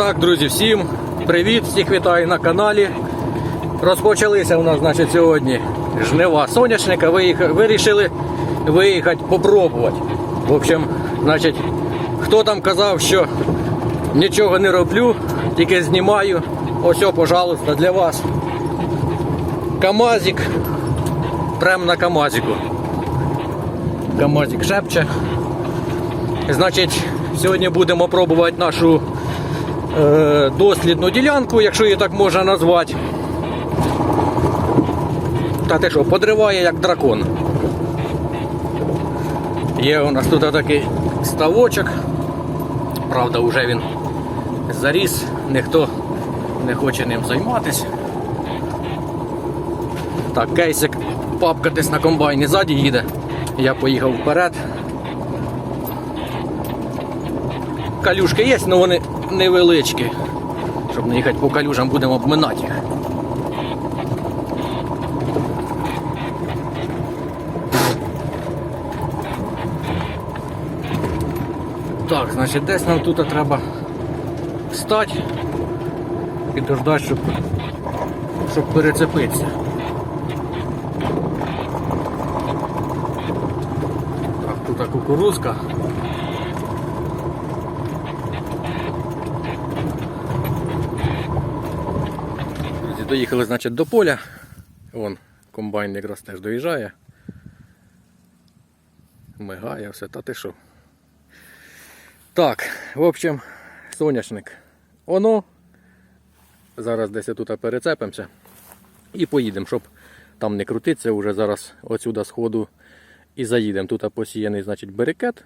Так, друзі, всім привіт, всіх вітаю на каналі. Розпочалися у нас, значить, сьогодні жнива соняшника. Виїха- Вирішили виїхати попробувати. В общем, значить, хто там казав, що нічого не роблю, тільки знімаю. Ось, пожалуйста, для вас. Камазик. Прям на Камазику. Камазик шепче. Значить, сьогодні будемо пробувати нашу дослідну ділянку, якщо її так можна назвати. Та ти що, подриває як дракон. Є у нас тут такий ставочок. Правда, вже він заріс, ніхто не хоче ним займатися. Так, кейсик, папка десь на комбайні ззаді їде. Я поїхав вперед. Калюшки є, але вони невеличкі. Щоб не їхати по калюжам, будемо обминати їх. Так, значить, десь нам тут треба встати і дождати, щоб, щоб перецепитися. Так, тут кукурузка. Доїхали, значить, до поля. Вон, комбайн якраз теж доїжджає. Мигає все, та ти що. Так, в общем, соняшник. Оно. Зараз десь тут перецепимося. І поїдемо, щоб там не крутитися, вже зараз отсюда сходу і заїдемо. Тут посіяний, значить, берекет.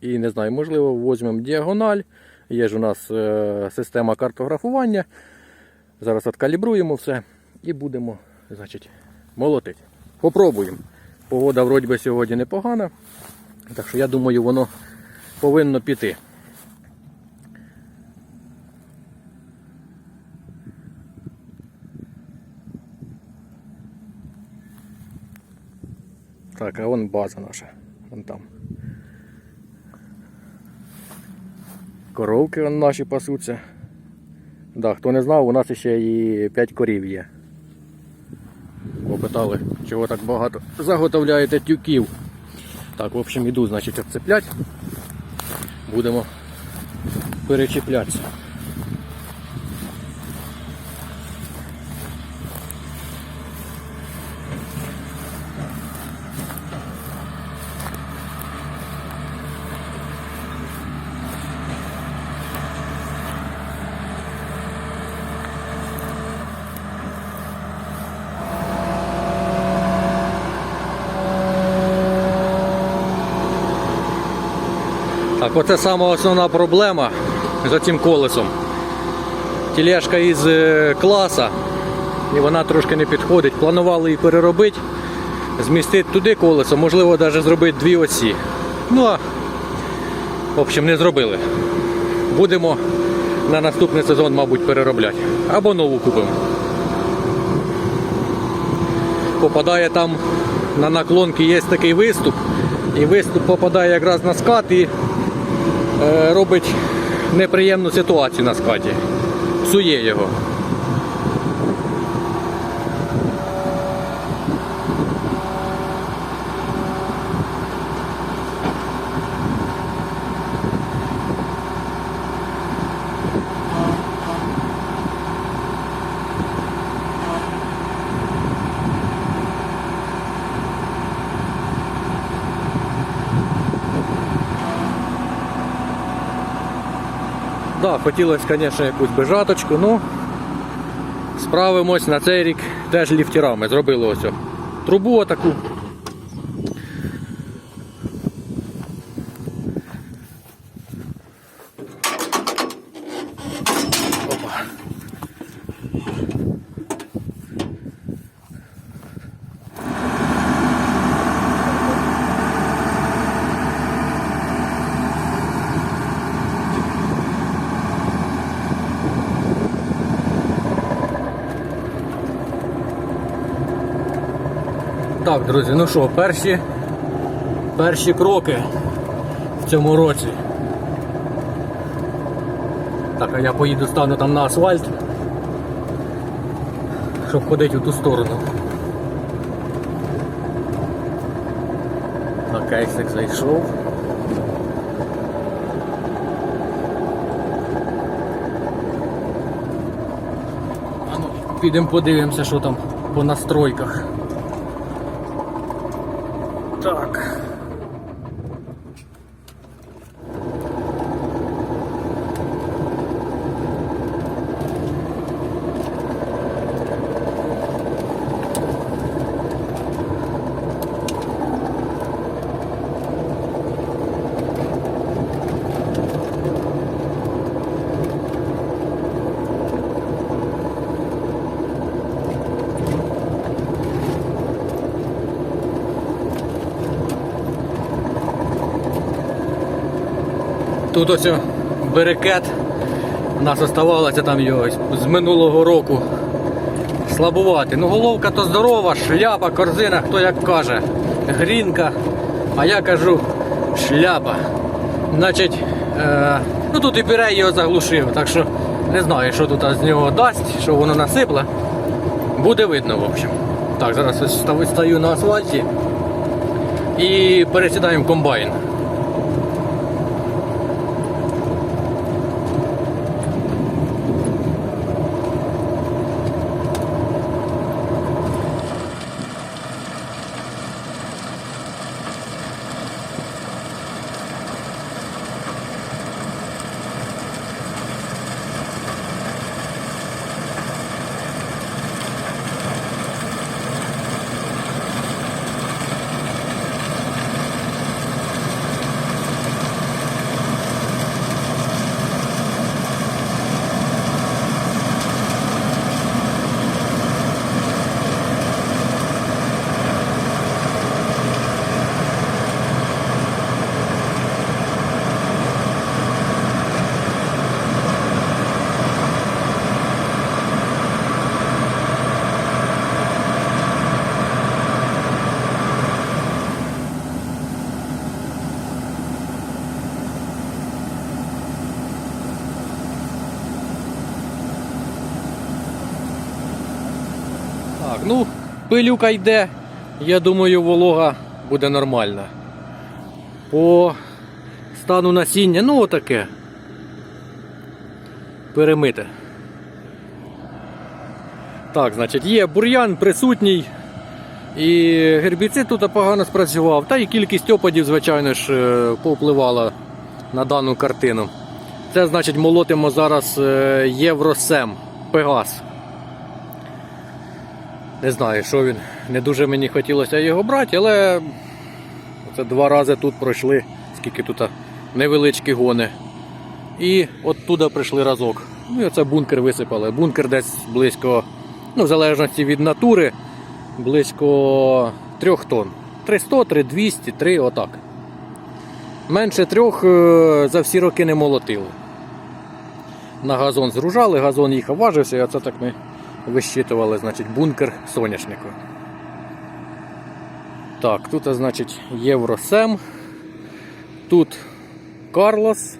І не знаю, можливо, візьмемо діагональ. Є ж у нас е, система картографування. Зараз откалібруємо все і будемо значить, молотити. Попробуємо. Погода вроді би сьогодні непогана. Так що я думаю, воно повинно піти. Так, а вон база наша. Вон там. Коровки вон наші пасуться. Да, хто не знав, у нас ще і 5 корів є. Попитали, чого так багато заготовляєте тюків. Так, в общем, іду, значить, обцеплять. Будемо перечіплятися. Так, оце сама основна проблема за цим колесом. Тележка із е, класа, і вона трошки не підходить. Планували її переробити, змістити туди колесо, можливо, навіть зробити дві осі. Ну а в общем, не зробили. Будемо на наступний сезон, мабуть, переробляти. Або нову купимо. Попадає там на наклонки є такий виступ, і виступ попадає якраз на скат і робить неприємну ситуацію на складі, Псує його. Хотілося, звісно, якусь бежаточку, ну справимось на цей рік теж ліфтірами. Зробили ось трубу отаку. Так, друзі, ну що, перші, перші кроки в цьому році. Так, а я поїду стану там на асфальт, щоб ходити в ту сторону. На кейсик зайшов. Ну, підемо подивимося, що там по настройках. Тут ось берекет. У нас оставалося там його з минулого року. Слабувати. Ну головка то здорова, шляпа, корзина, хто як каже. Грінка. А я кажу шляпа. Значить, е, ну тут і пірей його заглушив, так що не знаю, що тут з нього дасть, що воно насипле. Буде видно, в общем. Так, зараз стою на асфальті і пересідаємо в комбайн. Ну, пилюка йде. Я думаю, волога буде нормальна. По стану насіння, ну отаке. Перемите. Так, значить, є бур'ян присутній. І гербіцид тут погано спрацював. Та і кількість опадів, звичайно ж, е, повпливала на дану картину. Це значить молотимо зараз е, Євросем Пегас. Не знаю, що він. Не дуже мені хотілося його брати, але це два рази тут пройшли, скільки тут невеличкі гони. І оттуда прийшли разок. Ну і оце бункер висипали. Бункер десь близько, ну в залежності від натури, близько 3 тонн. 300, 3200, 3 отак. Менше трьох е, за всі роки не молотили. На газон згружали, газон їхав, важився, і оце так ми вищитували, значить, бункер соняшнику. Так, тут, значить, Євросем. Тут Карлос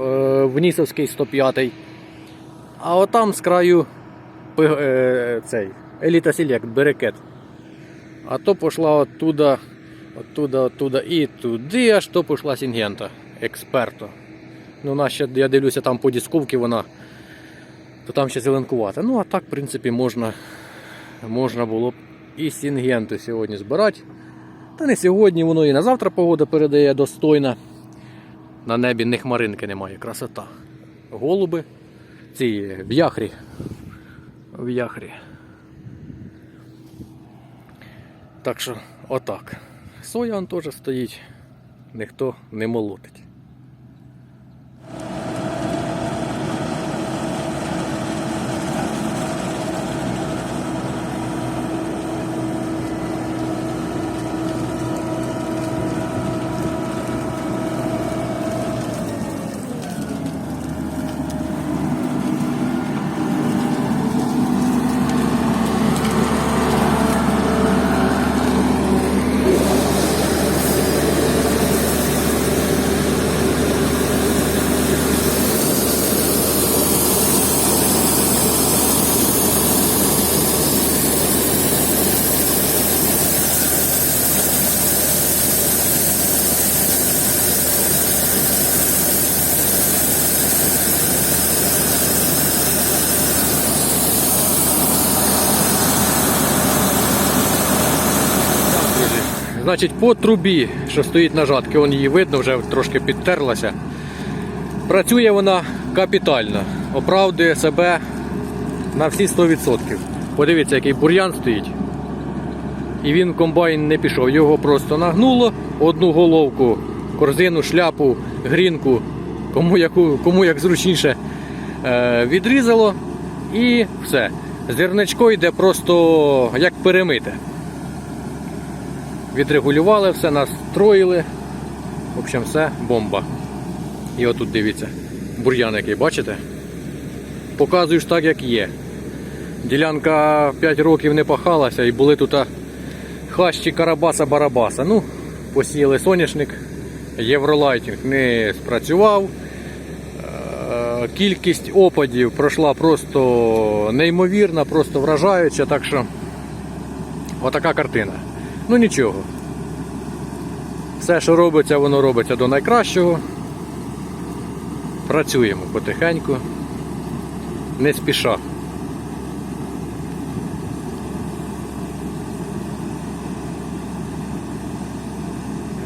е, Внісовський 105. А отам з краю е, цей, Еліта Селект, берекет. А то пішла оттуда, оттуда, оттуда і туди, аж то пішла Сінгента, експерто. Ну, вона я дивлюся, там по дисковці вона то там ще зеленкувати. Ну, а так, в принципі, можна, можна було б і сінгенту сьогодні збирати. Та не сьогодні, воно і на завтра погода передає достойна. На небі не хмаринки немає, красота. Голуби, ці в'яхрі. В'яхрі. Так що, отак. Соя он теж стоїть, ніхто не молотить. Значить, по трубі, що стоїть на жатки, он її видно, вже трошки підтерлася. Працює вона капітально, оправдує себе на всі 100%. Подивіться, який бур'ян стоїть. І він в комбайн не пішов. Його просто нагнуло, одну головку, корзину, шляпу, грінку, кому, яку, кому як зручніше е, відрізало. І все. Зерничко йде просто як перемите. Відрегулювали все, настроїли. В общем, все, бомба. І отут дивіться, бур'ян який, бачите? Показую ж так, як є. Ділянка 5 років не пахалася і були тут хащі Карабаса-Барабаса. Ну, посіяли соняшник, євролайтінг не спрацював. Е, Кількість опадів пройшла просто неймовірна, просто вражаюча, так що отака картина. Ну нічого. Все, що робиться, воно робиться до найкращого. Працюємо потихеньку, не спіша.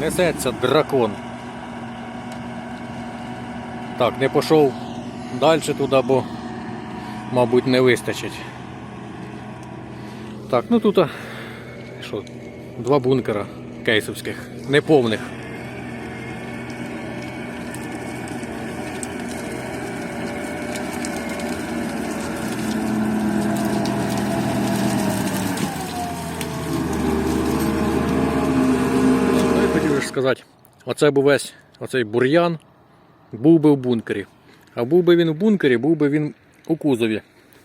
Несеться дракон. Так, не пішов далі туди, бо, мабуть, не вистачить. Так, ну тут що, два бункера кейсовських, неповних. Сказати, оце був весь оцей бур'ян, був би в бункері. А був би він в бункері, був би він у кузові.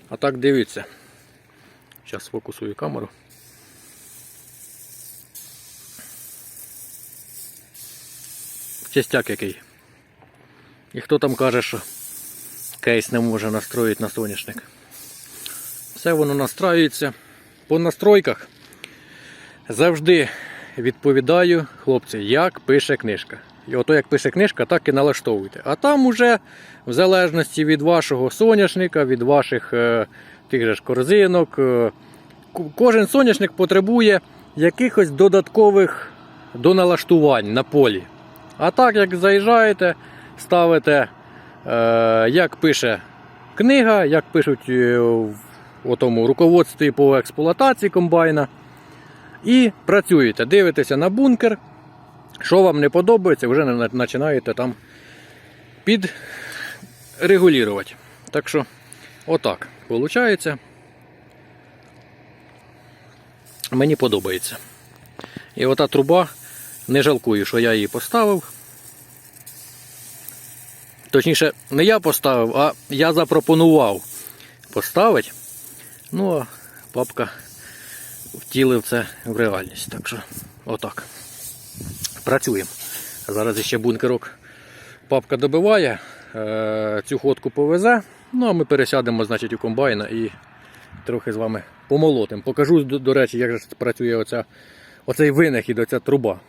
А так дивіться. Зараз фокусую камеру. Чистяк який. І хто там каже, що кейс не може настроїти на соняшник. Все воно настраюється. По настройках завжди відповідаю, хлопці, як пише книжка. І ото як пише книжка, так і налаштовуйте. А там уже, в залежності від вашого соняшника, від ваших е, тих же ж корзинок, е, кожен соняшник потребує якихось додаткових доналаштувань на полі. А так, як заїжджаєте, ставите, е, як пише книга, як пишуть е, в тому руководстві по експлуатації комбайна. І працюєте, дивитеся на бункер. Що вам не подобається, вже починаєте там підрегулювати. Так що, отак виходить. Мені подобається. І ота труба, не жалкую, що я її поставив. Точніше, не я поставив, а я запропонував поставити. Ну, а папка втілив це в реальність. Так що, отак. Працюємо. Зараз ще бункерок папка добиває, е, цю ходку повезе. Ну а ми пересядемо, значить, у комбайна і трохи з вами помолотимо. Покажу, до, речі, як же працює оця, оцей винахід, оця труба.